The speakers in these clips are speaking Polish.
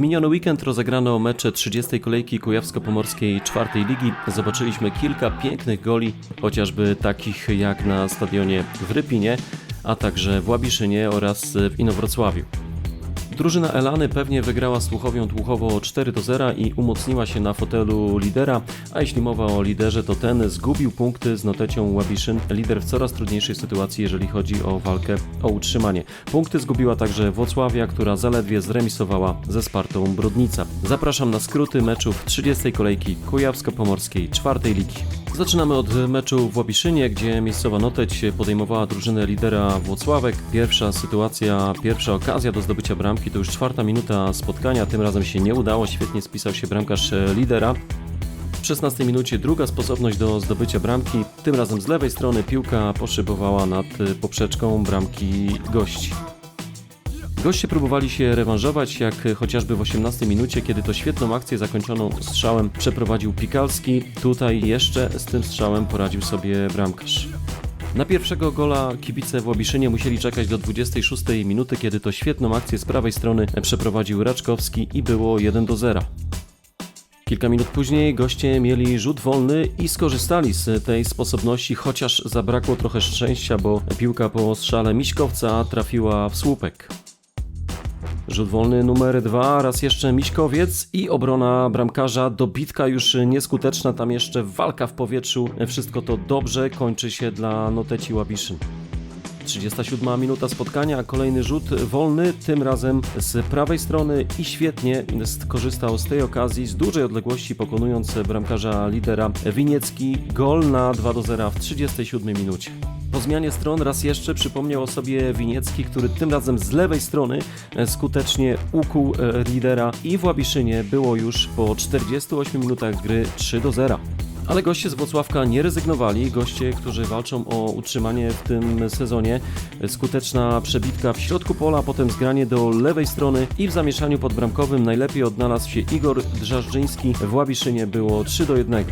miniony weekend rozegrano mecze 30. kolejki Kujawsko-Pomorskiej czwartej ligi. Zobaczyliśmy kilka pięknych goli, chociażby takich jak na stadionie w Rypinie, a także w Łabiszynie oraz w Inowrocławiu. Drużyna Elany pewnie wygrała z Tłuchowią Tłuchowo 4 do 0 i umocniła się na fotelu lidera, a jeśli mowa o liderze, to ten zgubił punkty z Notecią Łabiszyn, lider w coraz trudniejszej sytuacji, jeżeli chodzi o walkę o utrzymanie. Punkty zgubiła także Włocławia, która zaledwie zremisowała ze Spartą Brodnica. Zapraszam na skróty meczów 30. kolejki Kujawsko-Pomorskiej czwartej ligi. Zaczynamy od meczu w Łabiszynie, gdzie miejscowa Noteć podejmowała drużynę lidera Włocławek. Pierwsza sytuacja, pierwsza okazja do zdobycia bramki to już czwarta minuta spotkania. Tym razem się nie udało, świetnie spisał się bramkarz lidera. W 16 minucie druga sposobność do zdobycia bramki. Tym razem z lewej strony piłka poszybowała nad poprzeczką bramki gości. Goście próbowali się rewanżować, jak chociażby w 18 minucie, kiedy to świetną akcję zakończoną strzałem przeprowadził Pikalski. Tutaj jeszcze z tym strzałem poradził sobie bramkarz. Na pierwszego gola kibice w Łabiszynie musieli czekać do 26 minuty, kiedy to świetną akcję z prawej strony przeprowadził Raczkowski i było 1 do 0. Kilka minut później goście mieli rzut wolny i skorzystali z tej sposobności, chociaż zabrakło trochę szczęścia, bo piłka po strzale Miśkowca trafiła w słupek. Rzut wolny numer dwa, raz jeszcze Miśkowiec i obrona bramkarza, dobitka już nieskuteczna, tam jeszcze walka w powietrzu. Wszystko to dobrze kończy się dla Noteci Łabiszyn. 37 minuta spotkania, kolejny rzut wolny, tym razem z prawej strony i świetnie skorzystał z tej okazji z dużej odległości pokonując bramkarza lidera Winiecki. Gol na 2 do 0 w 37 minucie. Po zmianie stron raz jeszcze przypomniał o sobie Winiecki, który tym razem z lewej strony skutecznie ukuł e, lidera i w Łabiszynie było już po 48 minutach gry 3 do 0. Ale goście z Włocławka nie rezygnowali. Goście, którzy walczą o utrzymanie w tym sezonie. Skuteczna przebitka w środku pola, potem zgranie do lewej strony i w zamieszaniu podbramkowym najlepiej odnalazł się Igor Drzażdżyński. W Łabiszynie było 3 do 1.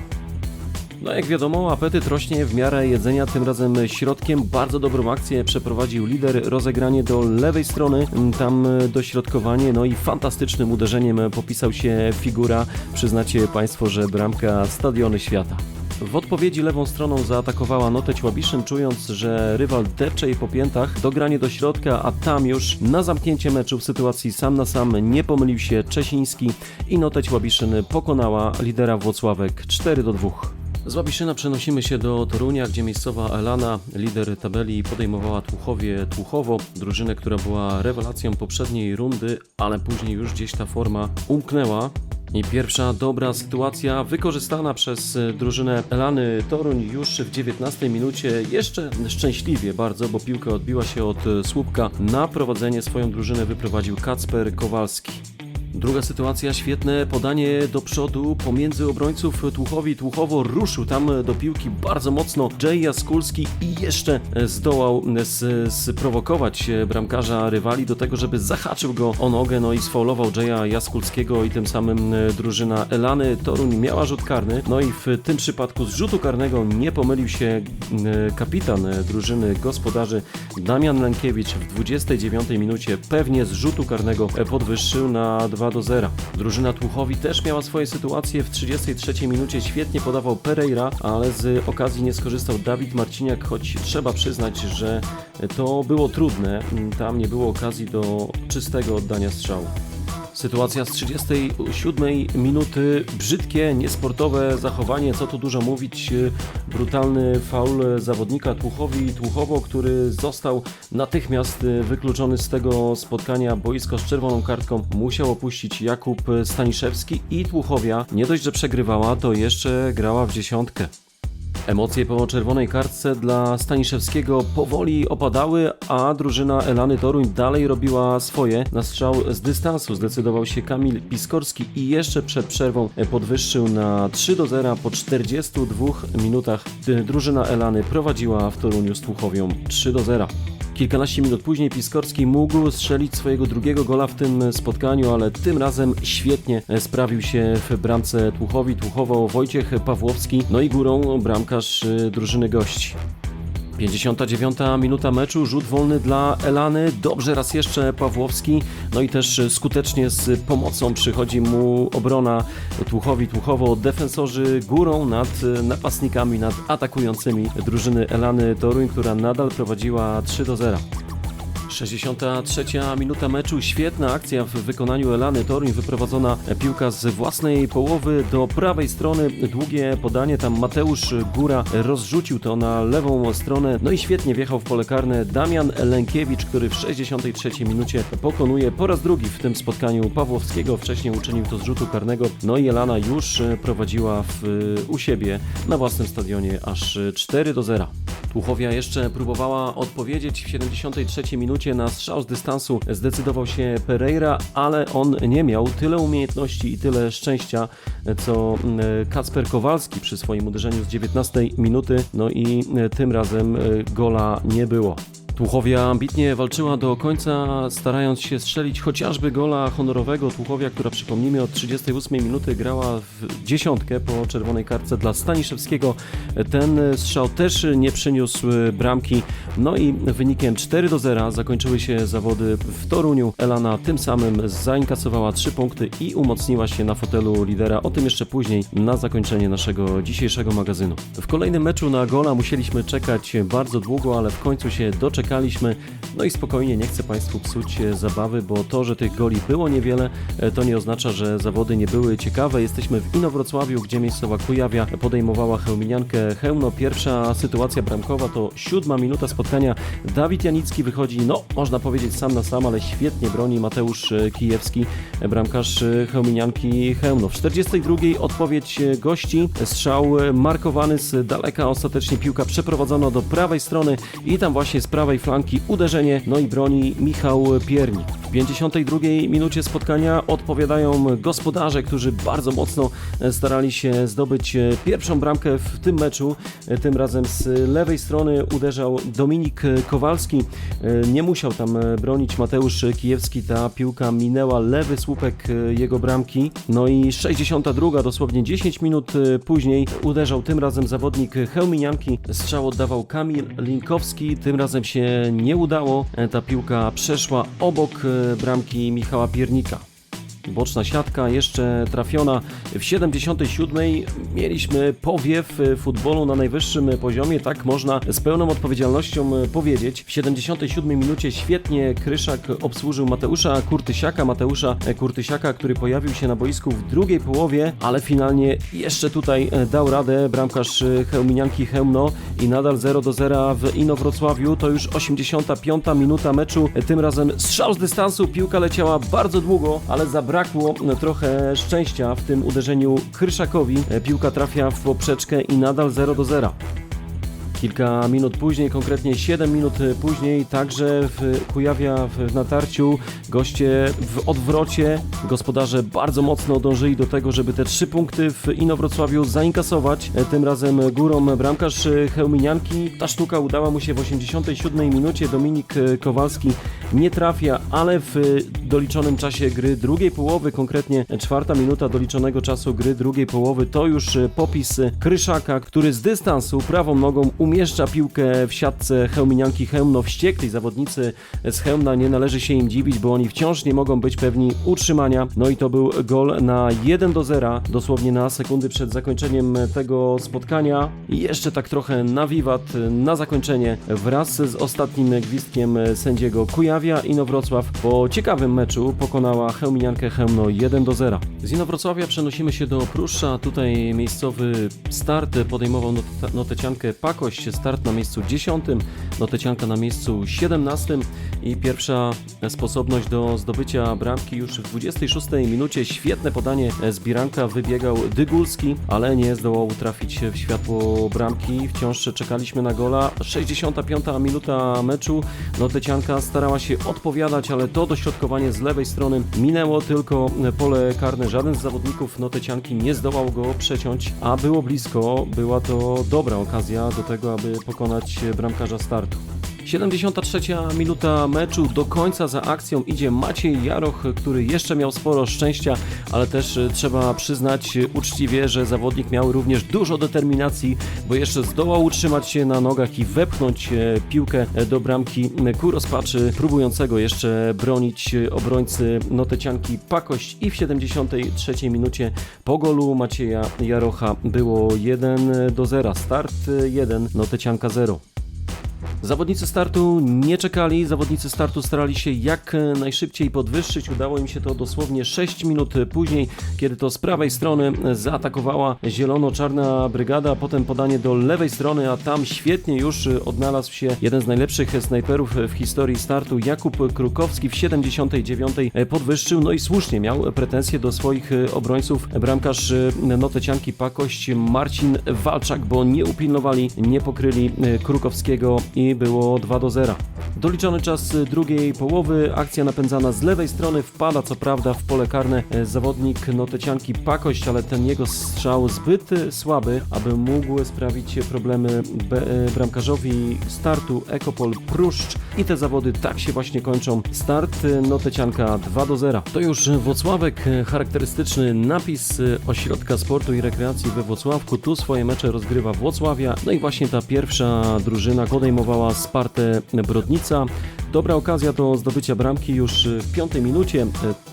No jak wiadomo, apetyt rośnie w miarę jedzenia, tym razem środkiem. Bardzo dobrą akcję przeprowadził lider, rozegranie do lewej strony, tam dośrodkowanie, no i fantastycznym uderzeniem popisał się figura. Przyznacie Państwo, że bramka Stadiony Świata. W odpowiedzi lewą stroną zaatakowała Noteć Łabiszyn, czując, że rywal depcze jej po piętach, dogranie do środka, a tam już na zamknięcie meczu w sytuacji sam na sam nie pomylił się Czesiński i Noteć Łabiszyn pokonała lidera Włocławek 4 do 2. Z Łabiszyna przenosimy się do Torunia, gdzie miejscowa Elana, lider tabeli, podejmowała Tłuchowie Tłuchowo, drużynę, która była rewelacją poprzedniej rundy, ale później już gdzieś ta forma umknęła. I pierwsza dobra sytuacja wykorzystana przez drużynę Elany Toruń już w 19 minucie, jeszcze szczęśliwie bardzo, bo piłka odbiła się od słupka. Na prowadzenie swoją drużynę wyprowadził Kacper Kowalski. Druga sytuacja, świetne podanie do przodu pomiędzy obrońców Tłuchowi. Tłuchowo ruszył tam do piłki bardzo mocno Jay Jaskulski i jeszcze zdołał sprowokować bramkarza rywali do tego, żeby zahaczył go o nogę, no i sfaulował Jaya Jaskulskiego i tym samym drużyna Elany Toruń miała rzut karny. No i w tym przypadku z rzutu karnego nie pomylił się e, kapitan drużyny gospodarzy Damian Lankiewicz w 29 minucie pewnie z rzutu karnego podwyższył na 2 do 0. Drużyna Tłuchowi też miała swoje sytuacje. W 33 minucie świetnie podawał Pereira, ale z okazji nie skorzystał Dawid Marciniak, choć trzeba przyznać, że to było trudne. Tam nie było okazji do czystego oddania strzału. Sytuacja z 37 minuty, brzydkie, niesportowe zachowanie, co tu dużo mówić, brutalny faul zawodnika Tłuchowi Tłuchowo, który został natychmiast wykluczony z tego spotkania. Boisko z czerwoną kartką musiał opuścić Jakub Staniszewski i Tłuchowia nie dość, że przegrywała, to jeszcze grała w dziesiątkę. Emocje po czerwonej kartce dla Staniszewskiego powoli opadały, a drużyna Elany Toruń dalej robiła swoje. Na strzał z dystansu zdecydował się Kamil Piskorski i jeszcze przed przerwą podwyższył na 3 do 0 po 42 minutach. Drużyna Elany prowadziła w Toruniu z Tłuchowią 3 do 0. Kilkanaście minut później Piskorski mógł strzelić swojego drugiego gola w tym spotkaniu, ale tym razem świetnie sprawił się w bramce Tłuchowi. Tłuchowo Wojciech Pawłowski, no i górą bramkarz drużyny gości. 59 minuta meczu, rzut wolny dla Elany, dobrze raz jeszcze Pawłowski, no i też skutecznie z pomocą przychodzi mu obrona Tłuchowi Tłuchowo, defensorzy górą nad napastnikami, nad atakującymi drużyny Elany Toruń, która nadal prowadziła 3 do 0. 63 minuta meczu, świetna akcja w wykonaniu Elany Toruń, wyprowadzona piłka z własnej połowy do prawej strony, długie podanie, tam Mateusz Góra rozrzucił to na lewą stronę, no i świetnie wjechał w pole karne Damian Lękiewicz, który w 63 minucie pokonuje po raz drugi w tym spotkaniu Pawłowskiego, wcześniej uczynił to z rzutu karnego, no i Elana już prowadziła w, u siebie na własnym stadionie aż 4 do 0. Tłuchowia jeszcze próbowała odpowiedzieć w 73 minucie na strzał z dystansu. Zdecydował się Pereira, ale on nie miał tyle umiejętności i tyle szczęścia, co mm, Kacper Kowalski przy swoim uderzeniu z 19 minuty. No i tym razem gola nie było. Tłuchowia ambitnie walczyła do końca, starając się strzelić chociażby gola honorowego. Tłuchowia, która przypomnijmy od 38 minuty grała w dziesiątkę po czerwonej kartce dla Staniszewskiego. Ten strzał też nie przyniósł bramki. No i wynikiem 4 do 0 zakończyły się zawody w Toruniu. Elana tym samym zainkasowała 3 punkty i umocniła się na fotelu lidera. O tym jeszcze później na zakończenie naszego dzisiejszego magazynu. W kolejnym meczu na gola musieliśmy czekać bardzo długo, ale w końcu się doczekaliśmy czekaliśmy. No i spokojnie, nie chcę Państwu psuć zabawy, bo to, że tych goli było niewiele, to nie oznacza, że zawody nie były ciekawe. Jesteśmy w Inowrocławiu, gdzie miejscowa Kujawia podejmowała Chełminiankę Chełmno. Pierwsza sytuacja bramkowa to siódma minuta spotkania. Dawid Janicki wychodzi, no można powiedzieć sam na sam, ale świetnie broni Mateusz Kijewski, bramkarz Chełminianki Chełmno. W 42 odpowiedź gości, strzał markowany z daleka, ostatecznie piłka przeprowadzona do prawej strony i tam właśnie z prawej flanki uderzenie, no i broni Michał Piernik. W 52 minucie spotkania odpowiadają gospodarze, którzy bardzo mocno starali się zdobyć pierwszą bramkę w tym meczu. Tym razem z lewej strony uderzał Dominik Kowalski. Nie musiał tam bronić Mateusz Kijewski. Ta piłka minęła lewy słupek jego bramki. No i 62, dosłownie 10 minut później uderzał tym razem zawodnik Chełminianki. Strzał oddawał Kamil Linkowski. Tym razem się nie udało. Ta piłka przeszła obok bramki Michała Piernika. Boczna siatka jeszcze trafiona w 77. Mieliśmy powiew futbolu na najwyższym poziomie, tak można z pełną odpowiedzialnością powiedzieć. W 77 minucie świetnie Kryszak obsłużył Mateusza Kurtysiaka, Mateusza Kurtysiaka, który pojawił się na boisku w drugiej połowie, ale finalnie jeszcze tutaj dał radę bramkarz Chełminianki Chełmno i nadal 0 do 0 w Inowrocławiu. To już 85 minuta meczu, tym razem strzał z dystansu, piłka leciała bardzo długo, ale zabrakło trochę szczęścia w tym uderzeniu Kryszakowi. Piłka trafia w poprzeczkę i nadal 0 do 0. Kilka minut później, konkretnie 7 minut później, także w Kujawia w natarciu, goście w odwrocie, gospodarze bardzo mocno dążyli do tego, żeby te trzy punkty w Inowrocławiu zainkasować. Tym razem górą bramkarz Chełminianki. Ta sztuka udała mu się w 87 minucie. Dominik Kowalski nie trafia, ale w doliczonym czasie gry drugiej połowy, konkretnie czwarta minuta doliczonego czasu gry drugiej połowy, to już popis Kryszaka, który z dystansu prawą nogą umieszcza piłkę w siatce Chełminianki Chełmno. Wściekli zawodnicy z Chełmna nie należy się im dziwić, bo oni wciąż nie mogą być pewni utrzymania. No i to był gol na 1 do 0, dosłownie na sekundy przed zakończeniem tego spotkania. I jeszcze tak trochę na wiwat, na zakończenie wraz z ostatnim gwizdkiem sędziego Kujawia Inowrocław po ciekawym meczu pokonała Chełminiankę Chełmno 1 do 0. Z Inowrocławia przenosimy się do Pruszcza. Tutaj miejscowy start podejmował not noteciankę Pakość start na miejscu 10, Notecianka na miejscu 17 i pierwsza sposobność do zdobycia bramki już w 26 minucie. Świetne podanie z Biranka wybiegał Dygulski, ale nie zdołał trafić w światło bramki. Wciąż czekaliśmy na gola. 65 minuta meczu. Notecianka starała się odpowiadać, ale to dośrodkowanie z lewej strony minęło tylko pole karne. Żaden z zawodników Notecianki nie zdołał go przeciąć, a było blisko. Była to dobra okazja do tego, aby pokonać bramkarza startu. 73 minuta meczu, do końca za akcją idzie Maciej Jaroch, który jeszcze miał sporo szczęścia, ale też e, trzeba przyznać e, uczciwie, że zawodnik miał również dużo determinacji, bo jeszcze zdołał utrzymać się na nogach i wepchnąć e, piłkę do bramki ku rozpaczy próbującego jeszcze bronić obrońcy Notecianki Pakość i w 73 minucie po golu Macieja Jarocha było 1 do 0. Start 1, Notecianka 0. Zawodnicy startu nie czekali, zawodnicy startu starali się jak najszybciej podwyższyć. Udało im się to dosłownie 6 minut później, kiedy to z prawej strony zaatakowała zielono-czarna brygada, potem podanie do lewej strony, a tam świetnie już odnalazł się jeden z najlepszych snajperów w historii startu, Jakub Krukowski w 79 podwyższył, no i słusznie miał pretensje do swoich obrońców. Bramkarz Notecianki Pakość Marcin Walczak, bo nie upilnowali, nie pokryli Krukowskiego i było 2 do 0. Doliczony czas drugiej połowy, akcja napędzana z lewej strony, wpada co prawda w pole karne zawodnik Notecianki Pakość, ale ten jego strzał zbyt słaby, aby mógł sprawić problemy be- bramkarzowi startu Ekopol Pruszcz i te zawody tak się właśnie kończą. Start Notecianka 2 do 0. To już Włocławek, charakterystyczny napis Ośrodka Sportu i Rekreacji we Włocławku. Tu swoje mecze rozgrywa Włocławia. No i właśnie ta pierwsza drużyna podejmowała Spartę Brodnica. Dobra okazja do zdobycia bramki już w piątej minucie.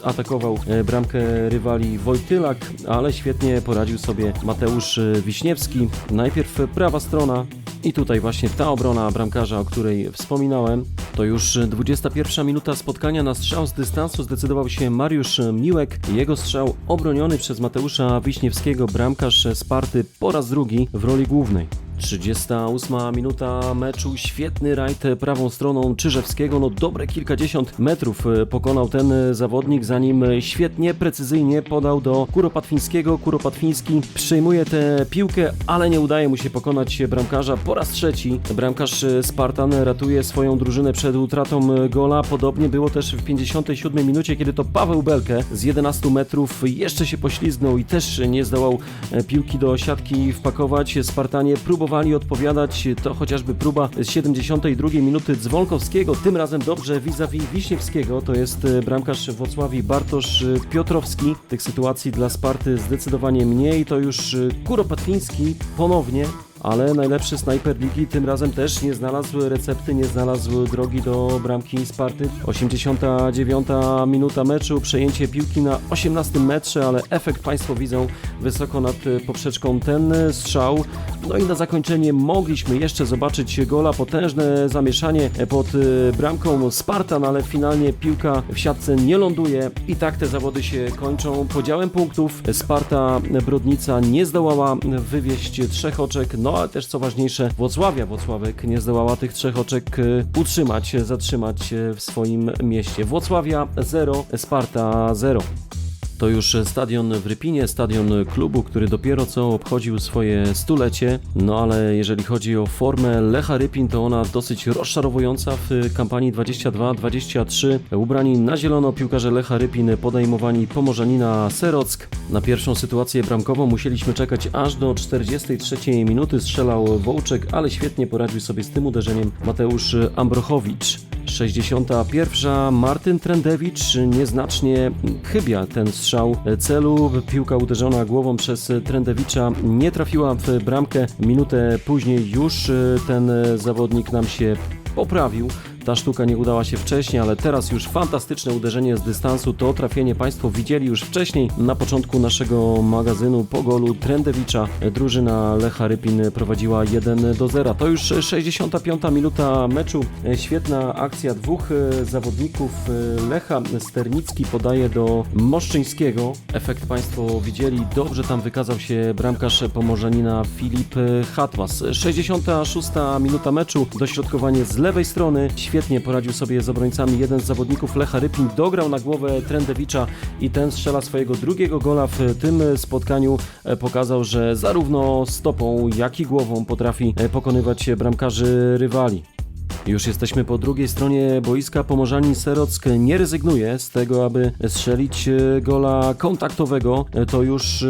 Atakował bramkę rywali Wojtylak, ale świetnie poradził sobie Mateusz Wiśniewski. Najpierw prawa strona, i tutaj właśnie ta obrona bramkarza, o której wspominałem, to już 21 minuta spotkania na strzał z dystansu zdecydował się Mariusz Miłek. Jego strzał obroniony przez Mateusza Wiśniewskiego, bramkarz Sparty po raz drugi w roli głównej. 38 minuta meczu, świetny rajd prawą stroną Czyżewskiego, no dobre kilkadziesiąt metrów pokonał ten zawodnik, zanim świetnie, precyzyjnie podał do Kuropatwińskiego. Kuropatwiński przejmuje tę piłkę, ale nie udaje mu się pokonać bramkarza po raz trzeci. Bramkarz Spartan ratuje swoją drużynę przed utratą gola, podobnie było też w 57 minucie, kiedy to Paweł Belkę z 11 metrów jeszcze się poślizgnął i też nie zdołał piłki do siatki wpakować. Spartanie próbowali próbowali odpowiadać, to chociażby próba z 72 minuty Dzwonkowskiego, tym razem dobrze vis-a-vis Wiśniewskiego, to jest bramkarz Włocławii Bartosz Piotrowski. Tych sytuacji dla Sparty zdecydowanie mniej, to już Kuropatwiński ponownie ale najlepszy snajper ligi tym razem też nie znalazł recepty, nie znalazł drogi do bramki Sparty. 89 minuta meczu, przejęcie piłki na 18 metrze, ale efekt Państwo widzą wysoko nad poprzeczką ten strzał. No i na zakończenie mogliśmy jeszcze zobaczyć gola, potężne zamieszanie pod bramką Spartan, ale finalnie piłka w siatce nie ląduje i tak te zawody się kończą podziałem punktów. Sparta Brodnica nie zdołała wywieźć trzech oczek, no ale też co ważniejsze, Włocławia Włocławek nie zdołała tych trzech oczek utrzymać, zatrzymać w swoim mieście. Włocławia 0, Sparta 0. To już stadion w Rypinie, stadion klubu, który dopiero co obchodził swoje stulecie. No ale jeżeli chodzi o formę Lecha Rypin, to ona dosyć rozczarowująca w kampanii 22-23. Ubrani na zielono piłkarze Lecha Rypin podejmowani Pomorzanina Serock. Na pierwszą sytuację bramkową musieliśmy czekać aż do 43 minuty. Strzelał Wołczek, ale świetnie poradził sobie z tym uderzeniem Mateusz Ambrochowicz. 61. Martyn Trendewicz nieznacznie chybia ten strzał celu. Piłka uderzona głową przez Trendewicza nie trafiła w bramkę. Minutę później już ten zawodnik nam się poprawił. Ta sztuka nie udała się wcześniej, ale teraz już fantastyczne uderzenie z dystansu. To trafienie Państwo widzieli już wcześniej na początku naszego magazynu po golu Trendewicza. Drużyna Lecha Rypin prowadziła 1 do 0. To już 65 minuta meczu. Świetna akcja dwóch zawodników Lecha. Sternicki podaje do Moszczyńskiego. Efekt Państwo widzieli. Dobrze tam wykazał się bramkarz Pomorzanina Filip Hatwas. 66 minuta meczu. Dośrodkowanie z lewej strony świetnie poradził sobie z obrońcami. Jeden z zawodników Lecha Rypin dograł na głowę Trendewicza i ten strzela swojego drugiego gola w tym spotkaniu. Pokazał, że zarówno stopą, jak i głową potrafi pokonywać bramkarzy rywali. Już jesteśmy po drugiej stronie boiska. Pomorzanin Serock nie rezygnuje z tego, aby strzelić gola kontaktowego. To już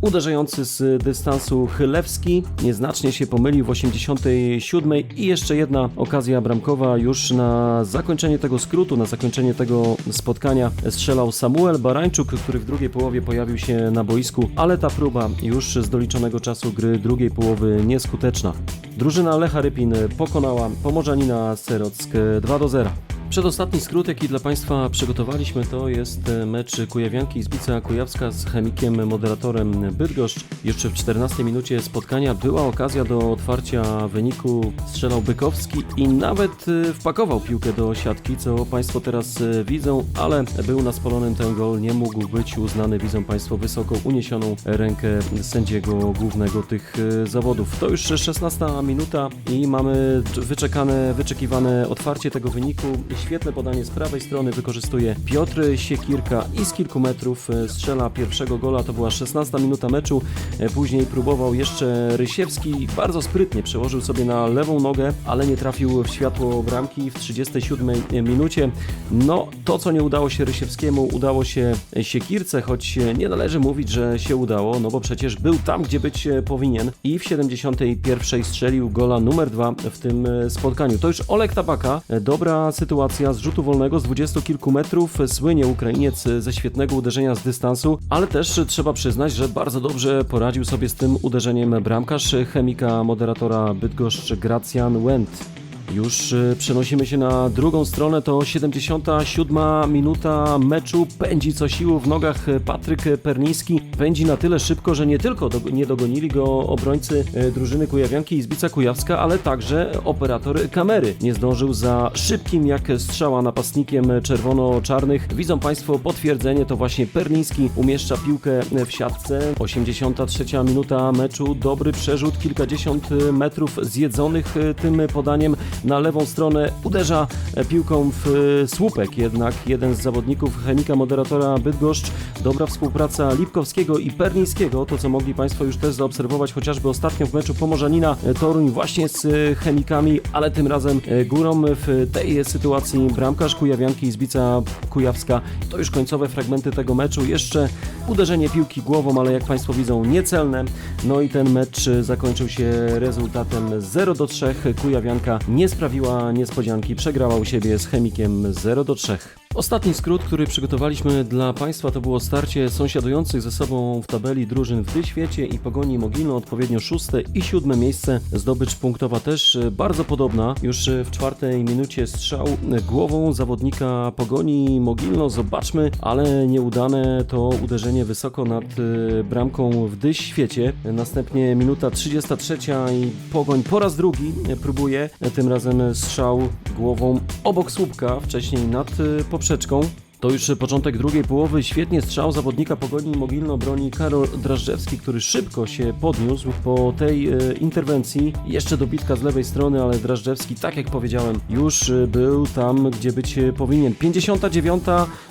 Uderzający z dystansu Chylewski nieznacznie się pomylił w 87 i jeszcze jedna okazja bramkowa już na zakończenie tego skrótu, na zakończenie tego spotkania strzelał Samuel Barańczuk, który w drugiej połowie pojawił się na boisku, ale ta próba już z doliczonego czasu gry drugiej połowy nieskuteczna. Drużyna Lecha Rypin pokonała Pomorzanina Serock 2 do 0. Przedostatni skrót, jaki dla Państwa przygotowaliśmy, to jest e, mecz Kujawianki Zbica Kujawska z chemikiem moderatorem Bydgoszcz. Jeszcze w 14 minucie spotkania była okazja do otwarcia wyniku. Strzelał Bykowski i nawet e, wpakował piłkę do siatki, co Państwo teraz e, widzą, ale był na spalonym ten gol, nie mógł być uznany, widzą Państwo, wysoko uniesioną rękę sędziego głównego tych zawodów. To już 16 minuta i mamy wyczekane, wyczekiwane otwarcie tego wyniku. Świetne podanie z prawej strony wykorzystuje Piotr Siekirka i z kilku metrów e, strzela pierwszego gola. To była 16 minuta meczu. E, Później próbował jeszcze Rysiewski. Bardzo sprytnie przełożył sobie na lewą nogę, ale nie trafił w światło bramki w 37 minucie. No, to co nie udało się Rysiewskiemu, udało się Siekirce, choć nie należy mówić, że się udało, no bo przecież był tam, gdzie być e, powinien i w 71 strzelił gola numer dwa w tym e, spotkaniu. To już Olek Tabaka, E, dobra sytuacja z rzutu wolnego z dwudziestu kilku metrów, słynie Ukrainiec ze świetnego uderzenia z dystansu, ale też trzeba przyznać, że bardzo dobrze poradził sobie z tym uderzeniem bramkarz chemika moderatora Bydgoszcz Gracjan Wendt. Już y, przenosimy się na drugą stronę, to 77 minuta meczu, pędzi co sił w nogach y, Patryk Perniński, pędzi na tyle szybko, że nie tylko do, nie dogonili go obrońcy y, drużyny Kujawianki i Zbica Kujawska, ale także operator kamery. Nie zdążył za szybkim jak strzała napastnikiem czerwono-czarnych. Widzą Państwo potwierdzenie, to właśnie Perniński umieszcza piłkę w siatce. 83 minuta meczu, dobry przerzut, kilkadziesiąt metrów zjedzonych tym podaniem na lewą stronę uderza piłką w e, słupek jednak jeden z zawodników chemika moderatora Bydgoszcz. Dobra współpraca Lipkowskiego i Pernińskiego, to co mogli Państwo już też zaobserwować chociażby ostatnio w meczu Pomorzanina e, Toruń właśnie z e, chemikami, ale tym razem górą w tej sytuacji bramkarz Kujawianki i Zbica Kujawska. To już końcowe fragmenty tego meczu. Jeszcze uderzenie piłki głową, ale jak Państwo widzą niecelne. No i ten mecz zakończył się rezultatem 0 do 3. Kujawianka nie sprawiła niespodzianki, przegrała u siebie z chemikiem 0 do 3. Ostatni skrót, który przygotowaliśmy dla Państwa, to było starcie sąsiadujących ze sobą w tabeli drużyn w Dyświecie i Pogoni Mogilno, odpowiednio szóste i siódme miejsce. Zdobycz punktowa też e, bardzo podobna. Już w czwartej minucie strzał głową zawodnika Pogoni Mogilno. Zobaczmy, ale nieudane to uderzenie wysoko nad e, bramką w Dyświecie. Następnie minuta 33 i Pogoń po raz drugi próbuje, e, tym razem strzał głową obok słupka, wcześniej nad e, poprzeczką. To już początek drugiej połowy. Świetnie strzał zawodnika Pogoni Mogilno broni Karol Drażdżewski, który szybko się podniósł po tej e, interwencji. Jeszcze dobitka z lewej strony, ale Drażdżewski, tak jak powiedziałem, już e, był tam, gdzie być e, powinien. 59.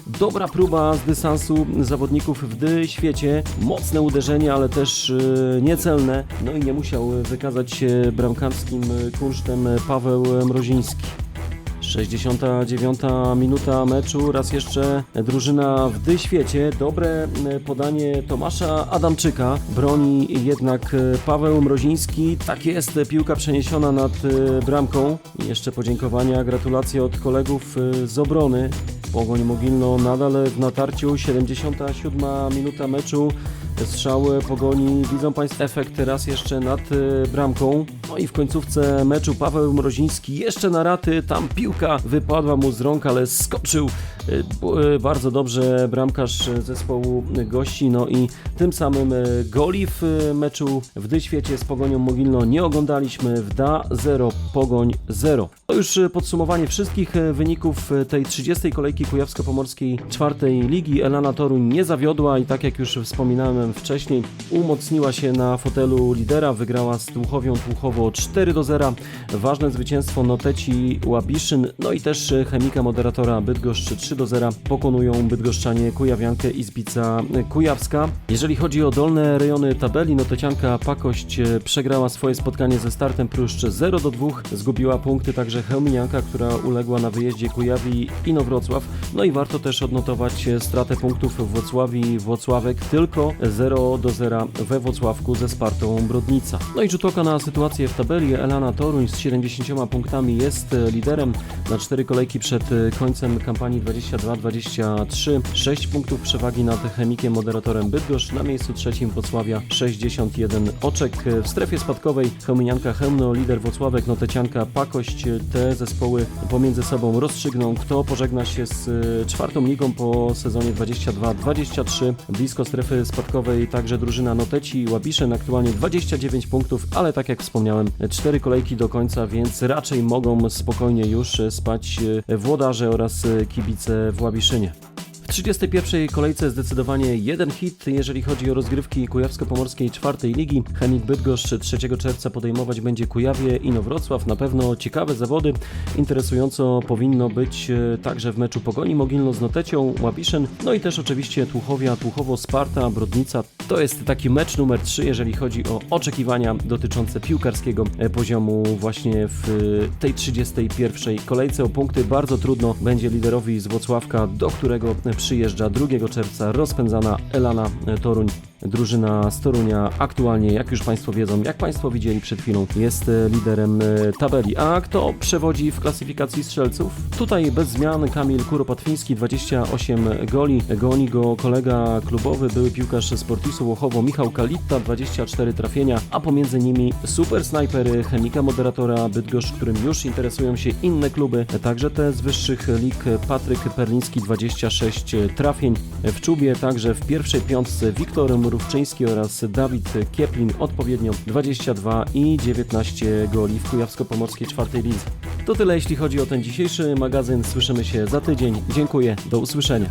Dobra próba z dystansu zawodników w dy świecie. Mocne uderzenie, ale też e, niecelne. No i nie musiał wykazać się bramkarskim e, kunsztem Paweł Mroziński. 69 minuta meczu, raz jeszcze drużyna w Dyświecie. Dobre e, podanie Tomasza Adamczyka. Broni jednak e, Paweł Mroziński. Tak jest, piłka przeniesiona nad e, bramką. Jeszcze podziękowania, gratulacje od kolegów z obrony. Pogoń Mogilno nadal w natarciu. 77 minuta meczu. Strzał Pogoni. Widzą Państwo efekt raz jeszcze nad bramką. No i w końcówce meczu Paweł Mroziński jeszcze na raty. Tam piłka wypadła mu z rąk, ale skoczył b- e, bardzo dobrze bramkarz zespołu gości. No i tym samym e, goli w meczu w Dyświecie z Pogonią Mogilno nie oglądaliśmy. W DA 0, Pogoń 0. To już podsumowanie wszystkich wyników tej 30. kolejki Kujawsko-Pomorskiej czwartej ligi. Elana Toruń nie zawiodła i tak jak już wspominałem wcześniej, umocniła się na fotelu lidera, wygrała z Tłuchowią Tłuchowo 4 do 0. Ważne zwycięstwo Noteci Łabiszyn, no i też e, chemika moderatora Bydgoszcz 3 3 do 0 pokonują Bydgoszczanie Kujawiankę i Zbica Kujawska. Jeżeli chodzi o dolne rejony tabeli, no Tecianka Pakość e, przegrała swoje spotkanie ze startem Pruszcz 0 do 2, zgubiła punkty także Chełminianka, która uległa na wyjeździe Kujawi Inowrocław. No i warto też odnotować e, stratę punktów w Włocławii Włocławek, tylko 0 do 0 we Włocławku ze Spartą Brodnica. No i rzut oka na sytuację w tabeli. Elana Toruń z 70 punktami jest e, liderem na 4 kolejki przed e, końcem kampanii 22-23. 6 punktów przewagi nad Chemikiem Moderatorem Bydgoszcz. Na miejscu trzecim Włocławia 61 oczek. E, W strefie spadkowej Chełminianka Chełmno, lider Włocławek, Notecianka Pakość. Te zespoły pomiędzy sobą rozstrzygną, kto pożegna się z czwartą ligą po sezonie 22-23. Blisko strefy spadkowej także drużyna Noteci i Łabiszen, aktualnie 29 punktów, ale tak jak wspomniałem, 4 kolejki do końca, więc raczej mogą spokojnie już spać e, włodarze oraz e, kibice w Łabiszynie. W 31. kolejce zdecydowanie jeden hit, jeżeli chodzi o rozgrywki Kujawsko-Pomorskiej czwartej ligi. Chemik Bydgoszcz 3 czerwca podejmować będzie Kujawie i Wrocław. Na pewno ciekawe zawody. Interesująco powinno być e, także w meczu Pogoni Mogilno z Notecią, Łabiszyn, no i też oczywiście Tłuchowia, Tłuchowo, Sparta, Brodnica. To jest taki mecz numer 3, jeżeli chodzi o oczekiwania dotyczące piłkarskiego e, poziomu właśnie w e, tej 31. kolejce. O punkty bardzo trudno będzie liderowi z Włocławka, do którego przyjeżdża 2 czerwca rozpędzana Elana Toruń. Drużyna z Torunia aktualnie, jak już Państwo wiedzą, jak Państwo widzieli przed chwilą, jest e, liderem e, tabeli. A kto przewodzi w klasyfikacji strzelców? Tutaj bez zmian Kamil Kuropatwiński, 28 goli. Goni go kolega klubowy, były piłkarz Sportisu Łochowo Michał Kalitta, 24 trafienia, a pomiędzy nimi super snajper Chemika Moderatora Bydgoszcz, którym już interesują się inne kluby, także te z wyższych lig Patryk Perliński, 26 trafień. W czubie także w pierwszej piątce Wiktor Mrówczyński oraz Dawid Kieplin odpowiednio 22 i 19 goli w Kujawsko-Pomorskiej czwartej lidze. To tyle jeśli chodzi o ten dzisiejszy magazyn. Słyszymy się za tydzień. Dziękuję. Do usłyszenia.